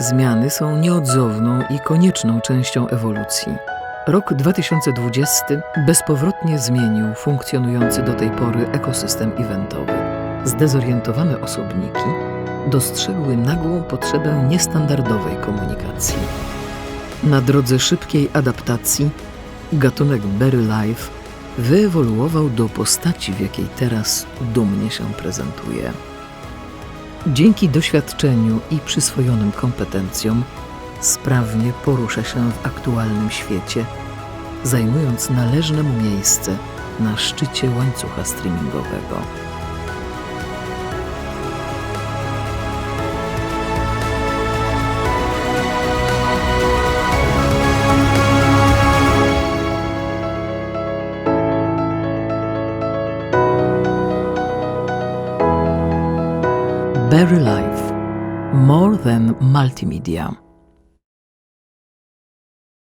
Zmiany są nieodzowną i konieczną częścią ewolucji. Rok 2020 bezpowrotnie zmienił funkcjonujący do tej pory ekosystem eventowy. Zdezorientowane osobniki dostrzegły nagłą potrzebę niestandardowej komunikacji. Na drodze szybkiej adaptacji gatunek Berry Life wyewoluował do postaci, w jakiej teraz dumnie się prezentuje. Dzięki doświadczeniu i przyswojonym kompetencjom sprawnie porusza się w aktualnym świecie, zajmując należne mu miejsce na szczycie łańcucha streamingowego. Berry Life. More Than Multimedia